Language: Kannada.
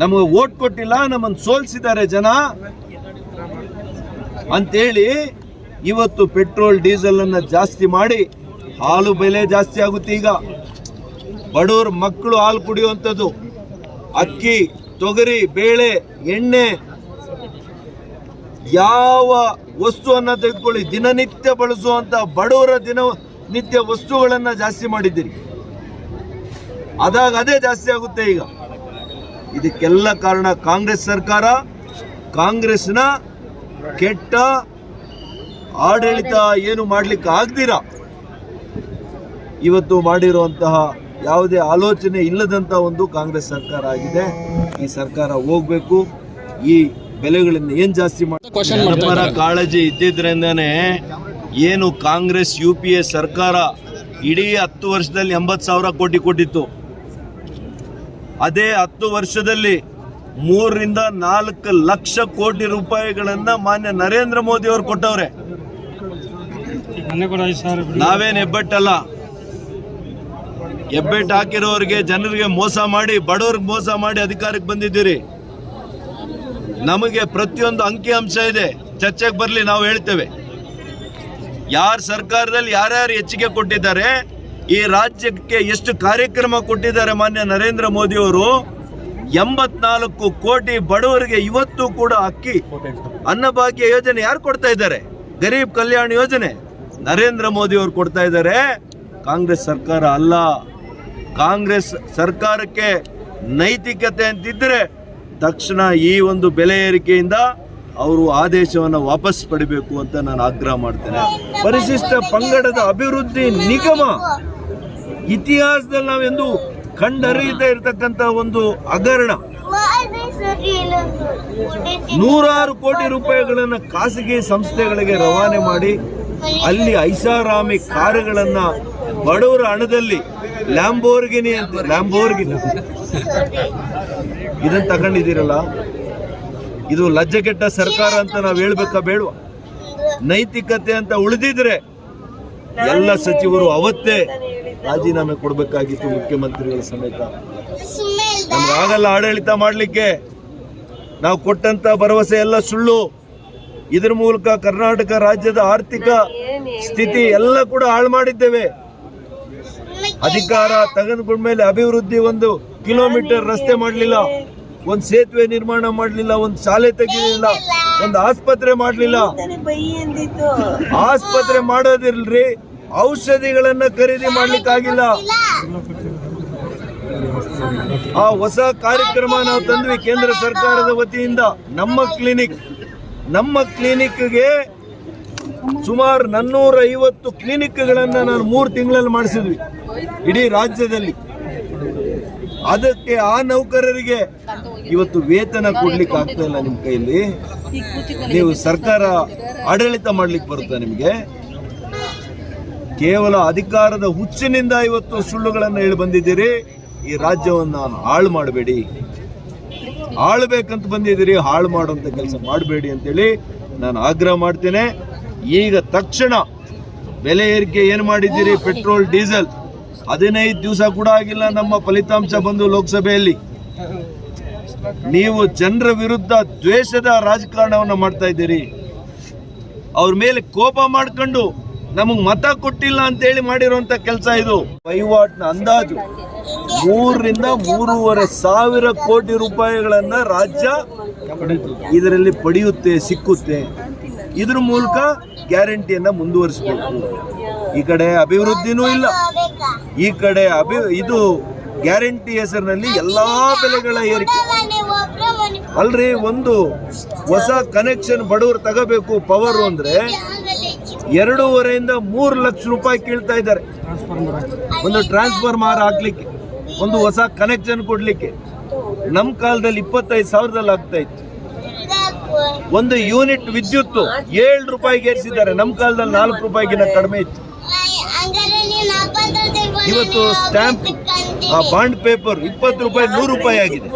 ನಮಗೆ ಓಟ್ ಕೊಟ್ಟಿಲ್ಲ, ನಮ್ಮನ್ನು ಸೋಲ್ಸಿದ್ದಾರೆ ಜನ. ಅಂತೇಳಿ ಇವತ್ತು ಪೆಟ್ರೋಲ್ ಡೀಸೆಲ್ ಅನ್ನ ಜಾಸ್ತಿ ಮಾಡಿ ಹಾಲು ಬೆಲೆ ಜಾಸ್ತಿ ಆಗುತ್ತೆ ಈಗ. ಬಡವ್ರ ಮಕ್ಕಳು ಹಾಲು ಕುಡಿಯುವಂಥದ್ದು, ಅಕ್ಕಿ, ತೊಗರಿ, ಬೇಳೆ, ಎಣ್ಣೆ, ಯಾವ ವಸ್ತುವನ್ನ ತೆಗೆದುಕೊಳ್ಳಿ, ದಿನನಿತ್ಯ ಬಳಸುವಂತ ಬಡವರ ದಿನ ನಿತ್ಯ ವಸ್ತುಗಳನ್ನ ಜಾಸ್ತಿ ಮಾಡಿದ್ದೀರಿ. ಅದಾಗ ಅದೇ ಜಾಸ್ತಿ ಆಗುತ್ತೆ ಈಗ. ಇದಕ್ಕೆಲ್ಲ ಕಾರಣ ಕಾಂಗ್ರೆಸ್ ಸರ್ಕಾರ ಕಾಂಗ್ರೆಸ್ನ ಕೆಟ್ಟ ಆಡಳಿತ ಏನು ಮಾಡ್ಲಿಕ್ಕೆ ಆಗ್ದಿರ. ಇವತ್ತು ಮಾಡಿರುವಂತಹ ಯಾವುದೇ ಆಲೋಚನೆ ಇಲ್ಲದಂತ ಒಂದು ಕಾಂಗ್ರೆಸ್ ಸರ್ಕಾರ ಆಗಿದೆ. ಈ ಸರ್ಕಾರ ಹೋಗ್ಬೇಕು. ಈ ಬೆಲೆಗಳನ್ನ ಏನ್ ಜಾಸ್ತಿ ಮಾಡ್ತಾರೆ ಕಾಳಜಿ ಇದ್ದಿದ್ರಿಂದನೇ ಏನು ಕಾಂಗ್ರೆಸ್ ಯು ಪಿ ಎ ಸರ್ಕಾರ ಇಡೀ ಹತ್ತು ವರ್ಷದಲ್ಲಿ ಎಂಬತ್ತು ಸಾವಿರ ಕೋಟಿ ಕೊಟ್ಟಿತ್ತು. ಅದೇ ಹತ್ತು ವರ್ಷದಲ್ಲಿ ಮೂರರಿಂದ ನಾಲ್ಕು ಲಕ್ಷ ಕೋಟಿ ರೂಪಾಯಿಗಳನ್ನ ಮಾನ್ಯ ನರೇಂದ್ರ ಮೋದಿ ಅವರು ಕೊಟ್ಟವ್ರೆ. ನಾವೇನ್ ಹೆಬ್ಬೆಟ್ಟಲ್ಲ? ಹೆಬ್ಬೆಟ್ಟು ಹಾಕಿರೋರಿಗೆ ಜನರಿಗೆ ಮೋಸ ಮಾಡಿ, ಬಡವ್ರಿಗೆ ಮೋಸ ಮಾಡಿ ಅಧಿಕಾರಕ್ಕೆ ಬಂದಿದ್ದೀರಿ. ನಮಗೆ ಪ್ರತಿಯೊಂದು ಅಂಕಿ ಅಂಶ ಇದೆ. ಚರ್ಚೆಗೆ ಬರಲಿ, ನಾವು ಹೇಳ್ತೇವೆ. ಯಾರ ಸರ್ಕಾರದಲ್ಲಿ ಯಾರ್ಯಾರು ಹೆಚ್ಚಿಗೆ ಕೊಟ್ಟಿದ್ದಾರೆ ಈ ರಾಜ್ಯಕ್ಕೆ ಎಷ್ಟು ಕಾರ್ಯಕ್ರಮ ಕೊಟ್ಟಿದ್ದಾರೆ ಮಾನ್ಯ ನರೇಂದ್ರ ಮೋದಿ ಅವರು ಎಂಬತ್ನಾಲ್ಕು ಕೋಟಿ ಬಡವರಿಗೆ ಇವತ್ತು ಕೂಡ ಅಕ್ಕಿ. ಅನ್ನಭಾಗ್ಯ ಯೋಜನೆ ಯಾರು ಕೊಡ್ತಾ ಇದ್ದಾರೆ? ಗರೀಬ್ ಕಲ್ಯಾಣ ಯೋಜನೆ ನರೇಂದ್ರ ಮೋದಿ ಅವರು ಕೊಡ್ತಾ ಇದ್ದಾರೆ. ಕಾಂಗ್ರೆಸ್ ಸರ್ಕಾರ ಅಲ್ಲ. ಕಾಂಗ್ರೆಸ್ ಸರ್ಕಾರಕ್ಕೆ ನೈತಿಕತೆ ಅಂತಿದ್ದರೆ ತಕ್ಷಣ ಈ ಒಂದು ಬೆಲೆ ಏರಿಕೆಯಿಂದ ಅವರು ಆದೇಶವನ್ನು ವಾಪಸ್ ಪಡಿಬೇಕು ಅಂತ ನಾನು ಆಗ್ರಹ ಮಾಡ್ತೇನೆ. ಪರಿಶಿಷ್ಟ ಪಂಗಡದ ಅಭಿವೃದ್ಧಿ ನಿಗಮ ಇತಿಹಾಸದಲ್ಲಿ ನಾವೆಂದು ಕಂಡರಿಯದೇ ಇರತಕ್ಕಂತ ಒಂದು ಹಗರಣ. ನೂರಾರು ಕೋಟಿ ರೂಪಾಯಿಗಳನ್ನ ಖಾಸಗಿ ಸಂಸ್ಥೆಗಳಿಗೆ ರವಾನೆ ಮಾಡಿ, ಅಲ್ಲಿ ಐಷಾರಾಮಿ ಕಾರುಗಳನ್ನ ಬಡವರ ಹಣದಲ್ಲಿ ಲ್ಯಾಂಬೋರ್ಗಿನಿ ಅಂತ, ಲ್ಯಾಂಬೋರ್ಗಿನಿ. ಇದನ್ನ ತಗೊಂಡಿದ್ದೀರಲ್ಲ? ಇದು ಲಜ್ಜೆಗೆಟ್ಟ ಸರ್ಕಾರ ಅಂತ ನಾವು ಹೇಳ್ಬೇಕಾ ಬೇಡವಾ? ನೈತಿಕತೆ ಅಂತ ಉಳಿದಿದ್ರೆ ಎಲ್ಲ ಸಚಿವರು ಅವತ್ತೇ ರಾಜೀನಾಮೆ ಕೊಡಬೇಕಾಗಿತ್ತು ಮುಖ್ಯಮಂತ್ರಿಗಳ ಸಮೇತ. ನಮ್ಗೆ ಆಗಲ್ಲ ಆಡಳಿತ ಮಾಡಲಿಕ್ಕೆ. ನಾವು ಕೊಟ್ಟಂತ ಭರವಸೆ ಎಲ್ಲ ಸುಳ್ಳು. ಇದ್ರ ಮೂಲಕ ಕರ್ನಾಟಕ ರಾಜ್ಯದ ಆರ್ಥಿಕ ಸ್ಥಿತಿ ಎಲ್ಲ ಕೂಡ ಹಾಳು ಮಾಡಿದ್ದೇವೆ. ಅಧಿಕಾರ ತೆಗೆದುಕೊಂಡ್ಮೇಲೆ ಅಭಿವೃದ್ಧಿ ಒಂದು ಕಿಲೋಮೀಟರ್ ರಸ್ತೆ ಮಾಡಲಿಲ್ಲ. ಒಂದು ಸೇತುವೆ ನಿರ್ಮಾಣ ಮಾಡಲಿಲ್ಲ ಒಂದು ಶಾಲೆ ತೆಗಿಲಿಲ್ಲ ಒಂದು ಆಸ್ಪತ್ರೆ ಮಾಡಲಿಲ್ಲ. ಆಸ್ಪತ್ರೆ ಮಾಡೋದಿಲ್ರಿ. ಔಷಧಿಗಳನ್ನ ಖರೀದಿ ಮಾಡ್ಲಿಕ್ಕಾಗಿಲ್ಲ. ಆ ಹೊಸ ಕಾರ್ಯಕ್ರಮ ನಾವು ತಂದ್ವಿ ಕೇಂದ್ರ ಸರ್ಕಾರದ ವತಿಯಿಂದ. ನಮ್ಮ ಕ್ಲಿನಿಕ್. ನಮ್ಮ ಕ್ಲಿನಿಕ್ಗೆ ಸುಮಾರು ನಾನ್ನೂರ ಐವತ್ತು ಕ್ಲಿನಿಕ್ಗಳನ್ನು ನಾನು ಮೂರು ತಿಂಗಳಲ್ಲಿ ಮಾಡಿಸಿದ್ವಿ ಇಡೀ ರಾಜ್ಯದಲ್ಲಿ. ಅದಕ್ಕೆ ಆ ನೌಕರರಿಗೆ ಇವತ್ತು ವೇತನ ಕೊಡ್ಲಿಕ್ಕೆ ಆಗ್ತಾ ಇಲ್ಲ ನಿಮ್ಮ ಕೈಯಲ್ಲಿ. ನೀವು ಸರ್ಕಾರ ಆಡಳಿತ ಮಾಡ್ಲಿಕ್ಕೆ ಬರುತ್ತಾ ನಿಮಗೆ? ಕೇವಲ ಅಧಿಕಾರದ ಹುಚ್ಚಿನಿಂದ ಇವತ್ತು ಸುಳ್ಳುಗಳನ್ನು ಹೇಳಿ ಬಂದಿದ್ದೀರಿ. ಈ ರಾಜ್ಯವನ್ನು ಹಾಳು ಮಾಡಬೇಡಿ. ಆಳ್ಬೇಕಂತ ಬಂದಿದ್ದೀರಿ, ಹಾಳು ಮಾಡುವಂಥ ಕೆಲಸ ಮಾಡಬೇಡಿ ಅಂತೇಳಿ ನಾನು ಆಗ್ರಹ ಮಾಡ್ತೇನೆ. ಈಗ ತಕ್ಷಣ ಬೆಲೆ ಏರಿಕೆ ಏನು ಮಾಡಿದ್ದೀರಿ? Petrol, diesel. ಹದಿನೈದು ದಿವಸ ಕೂಡ ಆಗಿಲ್ಲ ನಮ್ಮ ಫಲಿತಾಂಶ ಬಂದು ಲೋಕಸಭೆಯಲ್ಲಿ. ನೀವು ಜನರ ವಿರುದ್ಧ ದ್ವೇಷದ ರಾಜಕಾರಣವನ್ನು ಮಾಡ್ತಾ ಇದ್ದೀರಿ. ಅವ್ರ ಮೇಲೆ ಕೋಪ ಮಾಡ್ಕೊಂಡು ನಮಗ್ ಮತ ಕೊಟ್ಟಿಲ್ಲ ಅಂತ ಹೇಳಿ ಮಾಡಿರುವಂತ ಕೆಲಸ ಇದು. ವಹಿವಾಟಿನ ಅಂದಾಜು. ಮೂರರಿಂದ ಮೂರುವರೆ ಸಾವಿರ ಕೋಟಿ ರೂಪಾಯಿಗಳನ್ನ ರಾಜ್ಯ ಇದರಲ್ಲಿ ಪಡೆಯುತ್ತೆ, ಸಿಕ್ಕುತ್ತೆ. ಇದ್ರ ಮೂಲಕ ಗ್ಯಾರಂಟಿಯನ್ನ ಮುಂದುವರಿಸಬೇಕು. ಈ ಕಡೆ ಅಭಿವೃದ್ಧಿನೂ ಇಲ್ಲ. ಈ ಕಡೆ ಅಭಿ, ಇದು ಗ್ಯಾರಂಟಿ ಹೆಸರಿನಲ್ಲಿ ಎಲ್ಲಾ ಬೆಲೆಗಳ ಏರಿಕೆ. ಅಲ್ರಿ, ಒಂದು ಹೊಸ ಕನೆಕ್ಷನ್ ಬಡವರು ತಗೋಬೇಕು ಪವರ್ ಅಂದ್ರೆ ಎರಡೂವರೆಯಿಂದ ಮೂರು ಲಕ್ಷ ರೂಪಾಯಿ ಕೇಳ್ತಾ ಇದ್ದಾರೆ. ಒಂದು ಟ್ರಾನ್ಸ್ಫಾರ್ಮರ್ ಹಾಕ್ಲಿಕ್ಕೆ, ಒಂದು ಹೊಸ ಕನೆಕ್ಷನ್ ಕೊಡ್ಲಿಕ್ಕೆ. ನಮ್ಮ ಕಾಲದಲ್ಲಿ ಇಪ್ಪತ್ತೈದು ಸಾವಿರದಲ್ಲಿ ಆಗ್ತಾ ಇತ್ತು. ಒಂದು ಯೂನಿಟ್ ವಿದ್ಯುತ್ ಏಳು ರೂಪಾಯಿಗೆ ಏರಿಸಿದ್ದಾರೆ. ನಮ್ಮ ಕಾಲದಲ್ಲಿ ನಾಲ್ಕು ರೂಪಾಯಿಗಿನ ಕಡಿಮೆ ಇತ್ತು. ಇವತ್ತು ಸ್ಟ್ಯಾಂಪ್ ಬಾಂಡ್ ಪೇಪರ್ ಇಪ್ಪತ್ತು ರೂಪಾಯಿ, ನೂರು ರೂಪಾಯಿ ಆಗಿದೆ.